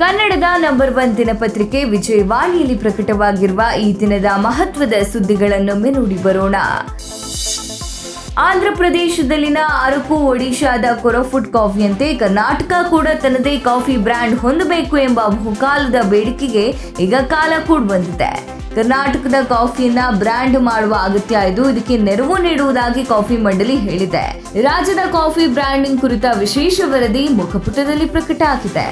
ಕನ್ನಡದ number one ದಿನಪತ್ರಿಕೆ ವಿಜಯವಾಣಿಯಲ್ಲಿ ಪ್ರಕಟವಾಗಿರುವ ಈ ದಿನದ ಮಹತ್ವದ ಸುದ್ದಿಗಳನ್ನೊಮ್ಮೆ ನೋಡಿ ಬರೋಣ. ಆಂಧ್ರ ಪ್ರದೇಶದಲ್ಲಿನ ಅರಕು ಒಡಿಶಾದ ಕೊರಫುಟ್ ಕಾಫಿಯಂತೆ ಕರ್ನಾಟಕ ಕೂಡ ತನ್ನದೇ ಕಾಫಿ ಬ್ರ್ಯಾಂಡ್ ಹೊಂದಬೇಕು ಎಂಬ ಬಹುಕಾಲದ ಬೇಡಿಕೆಗೆ ಈಗ ಕಾಲ ಕೂಡ ಬಂದಿದೆ. ಕರ್ನಾಟಕದ ಕಾಫಿಯನ್ನ ಬ್ರ್ಯಾಂಡ್ ಮಾಡುವ ಅಗತ್ಯ ಇದು ಇದಕ್ಕೆ ನೆರವು ನೀಡುವುದಾಗಿ ಕಾಫಿ ಮಂಡಳಿ ಹೇಳಿದೆ. ರಾಜ್ಯದ ಕಾಫಿ ಬ್ರ್ಯಾಂಡಿಂಗ್ ಕುರಿತ ವಿಶೇಷ ವರದಿ ಮುಖಪುಟದಲ್ಲಿ ಪ್ರಕಟ ಆಗಿದೆ.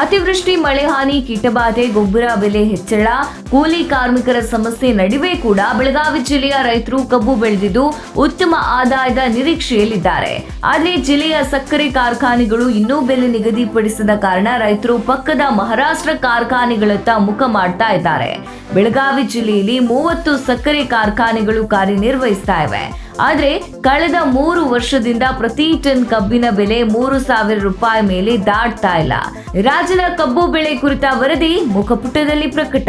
ಅತಿವೃಷ್ಟಿ, ಮಳೆ ಹಾನಿ, ಕೀಟಬಾಧೆ, ಗೊಬ್ಬರ ಬೆಲೆ ಹೆಚ್ಚಳ, ಕೂಲಿ ಕಾರ್ಮಿಕರ ಸಮಸ್ಯೆ ನಡುವೆ ಕೂಡ ಬೆಳಗಾವಿ ಜಿಲ್ಲೆಯ ರೈತರು ಕಬ್ಬು ಬೆಳೆದಿದ್ದು ಉತ್ತಮ ಆದಾಯದ ನಿರೀಕ್ಷೆಯಲ್ಲಿದ್ದಾರೆ. ಆದರೆ ಜಿಲ್ಲೆಯ ಸಕ್ಕರೆ ಕಾರ್ಖಾನೆಗಳು ಇನ್ನೂ ಬೆಲೆ ನಿಗದಿಪಡಿಸದ ಕಾರಣ ರೈತರು ಪಕ್ಕದ ಮಹಾರಾಷ್ಟ್ರ ಕಾರ್ಖಾನೆಗಳತ್ತ ಮುಖ ಮಾಡ್ತಾ ಇದ್ದಾರೆ. ಬೆಳಗಾವಿ ಜಿಲ್ಲೆಯಲ್ಲಿ ಮೂವತ್ತು ಸಕ್ಕರೆ ಕಾರ್ಖಾನೆಗಳು ಕಾರ್ಯನಿರ್ವಹಿಸ್ತಾ ಇವೆ. ಆದ್ರೆ ಕಳೆದ ಮೂರು ವರ್ಷದಿಂದ ಪ್ರತಿ ಟನ್ ಕಬ್ಬಿನ ಬೆಲೆ ಮೂರು ಸಾವಿರ ರೂಪಾಯಿ ಮೇಲೆ ದಾಟ್ತಾ ಇಲ್ಲ. ರಾಜ್ಯದ ಕಬ್ಬು ಬೆಳೆ ಕುರಿತ ವರದಿ ಮುಖಪುಟದಲ್ಲಿ ಪ್ರಕಟ.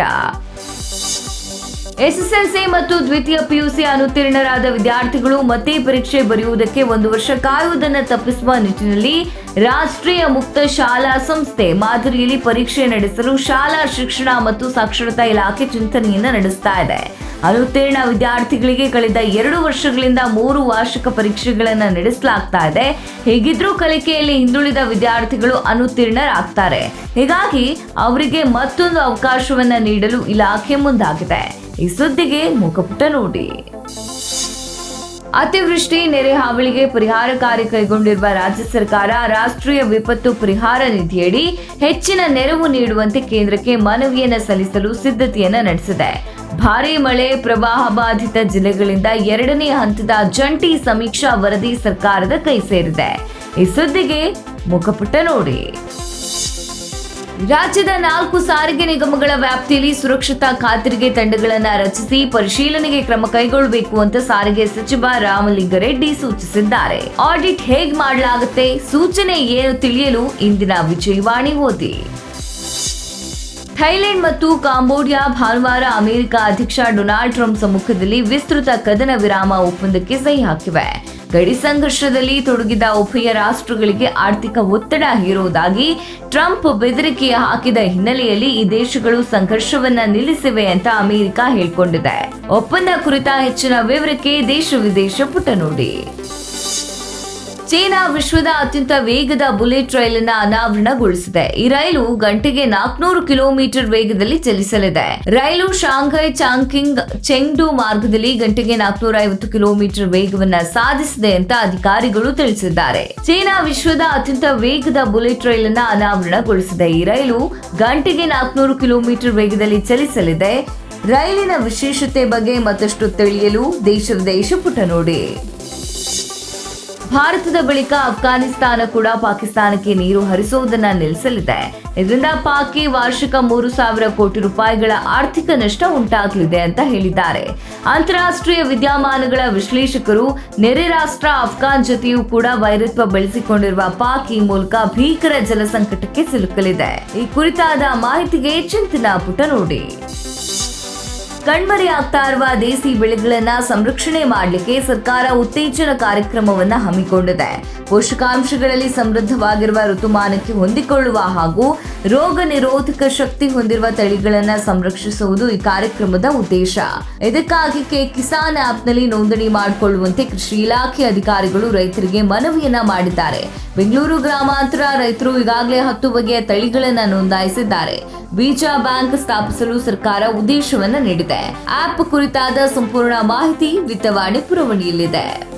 ಎಸ್ಎಸ್ಎಲ್ಸಿ ಮತ್ತು ದ್ವಿತೀಯ ಪಿಯುಸಿ ಅನುತ್ತೀರ್ಣರಾದ ವಿದ್ಯಾರ್ಥಿಗಳು ಮತ್ತೆ ಪರೀಕ್ಷೆ ಬರೆಯುವುದಕ್ಕೆ ಒಂದು ವರ್ಷ ಕಾಯುವುದನ್ನು ತಪ್ಪಿಸುವ ನಿಟ್ಟಿನಲ್ಲಿ ರಾಷ್ಟ್ರೀಯ ಮುಕ್ತ ಶಾಲಾ ಸಂಸ್ಥೆ ಮಾದರಿಯಲ್ಲಿ ಪರೀಕ್ಷೆ ನಡೆಸಲು ಶಾಲಾ ಶಿಕ್ಷಣ ಮತ್ತು ಸಾಕ್ಷರತಾ ಇಲಾಖೆ ಚಿಂತನೆಯನ್ನು ನಡೆಸ್ತಾ ಇದೆ. ಅನುತ್ತೀರ್ಣ ವಿದ್ಯಾರ್ಥಿಗಳಿಗೆ ಕಳೆದ ಎರಡು ವರ್ಷಗಳಿಂದ ಮೂರು ವಾರ್ಷಿಕ ಪರೀಕ್ಷೆಗಳನ್ನು ನಡೆಸಲಾಗ್ತಾ ಇದೆ. ಹೇಗಿದ್ರೂ ಕಲಿಕೆಯಲ್ಲಿ ಹಿಂದುಳಿದ ವಿದ್ಯಾರ್ಥಿಗಳು ಅನುತ್ತೀರ್ಣರಾಗ್ತಾರೆ. ಹೀಗಾಗಿ ಅವರಿಗೆ ಮತ್ತೊಂದು ಅವಕಾಶವನ್ನ ನೀಡಲು ಇಲಾಖೆ ಮುಂದಾಗಿದೆ. ಈ ಸುದ್ದಿಗೆ ಮುಖಪುಟ ನೋಡಿ. ಅತಿವೃಷ್ಟಿ, ನೆರೆ ಹಾವಳಿಗೆ ಪರಿಹಾರ ಕಾರ್ಯ ಕೈಗೊಂಡಿರುವ ರಾಜ್ಯ ಸರ್ಕಾರ ರಾಷ್ಟ್ರೀಯ ವಿಪತ್ತು ಪರಿಹಾರ ನಿಧಿಯಡಿ ಹೆಚ್ಚಿನ ನೆರವು ನೀಡುವಂತೆ ಕೇಂದ್ರಕ್ಕೆ ಮನವಿಯನ್ನು ಸಲ್ಲಿಸಲು ಸಿದ್ಧತೆಯನ್ನು ನಡೆಸಿದೆ. ಭಾರೀ ಮಳೆ, ಪ್ರವಾಹ ಬಾಧಿತ ಜಿಲ್ಲೆಗಳಿಂದ ಎರಡನೇ ಹಂತದ ಜಂಟಿ ಸಮೀಕ್ಷಾ ವರದಿ ಸರ್ಕಾರದ ಕೈ ಸೇರಿದೆ. ಈ ಸುದ್ದಿಗೆ ಮುಖಪುಟ ನೋಡಿ. ರಾಜ್ಯದ ನಾಲ್ಕು ಸಾರಿಗೆ ನಿಗಮಗಳ ವ್ಯಾಪ್ತಿಯಲ್ಲಿ ಸುರಕ್ಷತಾ ಖಾತರಿಗೆ ತಂಡಗಳನ್ನು ರಚಿಸಿ ಪರಿಶೀಲನೆಗೆ ಕ್ರಮ ಕೈಗೊಳ್ಳಬೇಕು ಅಂತ ಸಾರಿಗೆ ಸಚಿವ ರಾಮಲಿಂಗರೆಡ್ಡಿ ಸೂಚಿಸಿದ್ದಾರೆ. ಆಡಿಟ್ ಹೇಗ್ ಮಾಡಲಾಗುತ್ತೆ? ಸೂಚನೆ ಏನು ತಿಳಿಯಲು ಇಂದಿನ ವಿಜಯವಾಣಿ ಓದಿ. ಥೈಲ್ಯಾಂಡ್ ಮತ್ತು ಕಾಂಬೋಡಿಯಾ, ಭಾನುವಾರ ಅಮೆರಿಕ ಅಧ್ಯಕ್ಷ ಡೊನಾಲ್ಡ್ ಟ್ರಂಪ್ ಸಮ್ಮುಖದಲ್ಲಿ ವಿಸ್ತೃತ ಕದನ ವಿರಾಮ ಒಪ್ಪಂದಕ್ಕೆ ಸಹಿ ಹಾಕಿವೆ. ಗಡಿ ಸಂಘರ್ಷದಲ್ಲಿ ತೊಡಗಿದ ಉಭಯ ರಾಷ್ಟ್ರಗಳಿಗೆ ಆರ್ಥಿಕ ಒತ್ತಡ ಹೇರುವುದಾಗಿ ಟ್ರಂಪ್ ಬೆದರಿಕೆ ಹಾಕಿದ ಹಿನ್ನೆಲೆಯಲ್ಲಿ ಈ ದೇಶಗಳು ಸಂಘರ್ಷವನ್ನ ನಿಲ್ಲಿಸಿವೆ ಅಂತ ಅಮೆರಿಕ ಹೇಳಿಕೊಂಡಿದೆ. ಒಪ್ಪಂದ ಕುರಿತ ಹೆಚ್ಚಿನ ವಿವರಕ್ಕೆ ದೇಶ ವಿದೇಶ ಪುಟ ನೋಡಿ. ಚೀನಾ ವಿಶ್ವದ ಅತ್ಯಂತ ವೇಗದ ಬುಲೆಟ್ ರೈಲನ್ನ ಅನಾವರಣಗೊಳಿಸಿದೆ. ಈ ರೈಲು ಗಂಟೆಗೆ ನಾಲ್ಕನೂರು ಕಿಲೋಮೀಟರ್ ವೇಗದಲ್ಲಿ ಚಲಿಸಲಿದೆ. ರೈಲು ಶಾಂಘೈ ಚಾಂಕಿಂಗ್ ಚೆಂಗ್ಡು ಮಾರ್ಗದಲ್ಲಿ ಗಂಟೆಗೆ ನಾಲ್ಕನೂರ ಐವತ್ತು ಕಿಲೋಮೀಟರ್ ವೇಗವನ್ನ ಸಾಧಿಸಿದೆ ಅಂತ ಅಧಿಕಾರಿಗಳು ತಿಳಿಸಿದ್ದಾರೆ. ಚೀನಾ ವಿಶ್ವದ ಅತ್ಯಂತ ವೇಗದ ಬುಲೆಟ್ ರೈಲನ್ನ ಅನಾವರಣಗೊಳಿಸಿದೆ. ಈ ರೈಲು ಗಂಟೆಗೆ ನಾಲ್ಕನೂರು ಕಿಲೋಮೀಟರ್ ವೇಗದಲ್ಲಿ ಚಲಿಸಲಿದೆ. ರೈಲಿನ ವಿಶೇಷತೆ ಬಗ್ಗೆ ಮತ್ತಷ್ಟು ತಿಳಿಯಲು ದೇಶ ವಿದೇಶ ಪುಟ ನೋಡಿ. ಭಾರತದ ಬಳಿಕ ಅಫ್ಘಾನಿಸ್ತಾನ ಕೂಡ ಪಾಕಿಸ್ತಾನಕ್ಕೆ ನೀರು ಹರಿಸುವುದನ್ನ ನಿಲ್ಲಿಸಲಿದೆ. ಇದರಿಂದ ಪಾಕಿ ವಾರ್ಷಿಕ ಮೂರು ಸಾವಿರ ಕೋಟಿ ರೂಪಾಯಿಗಳ ಆರ್ಥಿಕ ನಷ್ಟ ಉಂಟಾಗಲಿದೆ ಅಂತ ಹೇಳಿದ್ದಾರೆ. ಅಂತಾರಾಷ್ಟ್ರೀಯ ವಿದ್ಯಮಾನಗಳ ವಿಶ್ಲೇಷಕರು ನೆರೆ ರಾಷ್ಟ್ರ ಅಫ್ಘಾನ್ ಜೊತೆಯೂ ಕೂಡ ವೈರತ್ವ ಬೆಳೆಸಿಕೊಂಡಿರುವ ಪಾಕ್ ಮೂಲಕ ಭೀಕರ ಜಲಸಂಕಟಕ್ಕೆ ಸಿಲುಕಲಿದೆ. ಈ ಕುರಿತಾದ ಮಾಹಿತಿಗೆ ಚಿಂತನಾ ಪುಟ ನೋಡಿ. ಕಣ್ಮರೆ ಆಗ್ತಾ ಇರುವ ದೇಸಿ ಬೆಳೆಗಳನ್ನ ಸಂರಕ್ಷಣೆ ಮಾಡಲಿಕ್ಕೆ ಸರ್ಕಾರ ಉತ್ತೇಜನ ಕಾರ್ಯಕ್ರಮವನ್ನ ಹಮ್ಮಿಕೊಂಡಿದೆ. ಪೋಷಕಾಂಶಗಳಲ್ಲಿ ಸಮೃದ್ಧವಾಗಿರುವ ಋತುಮಾನಕ್ಕೆ ಹೊಂದಿಕೊಳ್ಳುವ ಹಾಗೂ ರೋಗ ನಿರೋಧಕ ಶಕ್ತಿ ಹೊಂದಿರುವ ತಳಿಗಳನ್ನು ಸಂರಕ್ಷಿಸುವುದು ಈ ಕಾರ್ಯಕ್ರಮದ ಉದ್ದೇಶ. ಇದಕ್ಕಾಗಿ ಕೆ ಕಿಸಾನ್ ಆಪ್ನಲ್ಲಿ ನೋಂದಣಿ ಮಾಡಿಕೊಳ್ಳುವಂತೆ ಕೃಷಿ ಇಲಾಖೆ ಅಧಿಕಾರಿಗಳು ರೈತರಿಗೆ ಮನವಿಯನ್ನ ಮಾಡಿದ್ದಾರೆ. ಬೆಂಗಳೂರು ಗ್ರಾಮಾಂತರ ರೈತರು ಈಗಾಗಲೇ ಹತ್ತು ಬಗೆಯ ತಳಿಗಳನ್ನು ನೋಂದಾಯಿಸಿದ್ದಾರೆ. ಬೀಜ ಬ್ಯಾಂಕ್ ಸ್ಥಾಪಿಸಲು ಸರ್ಕಾರ ಉದ್ದೇಶವನ್ನ ನೀಡಿದೆ. ಆಪ್ ಕುರಿತಾದ ಸಂಪೂರ್ಣ ಮಾಹಿತಿ ವಿತ್ತವಾಣಿ ಪುರವಣಿಯಲ್ಲಿದೆ.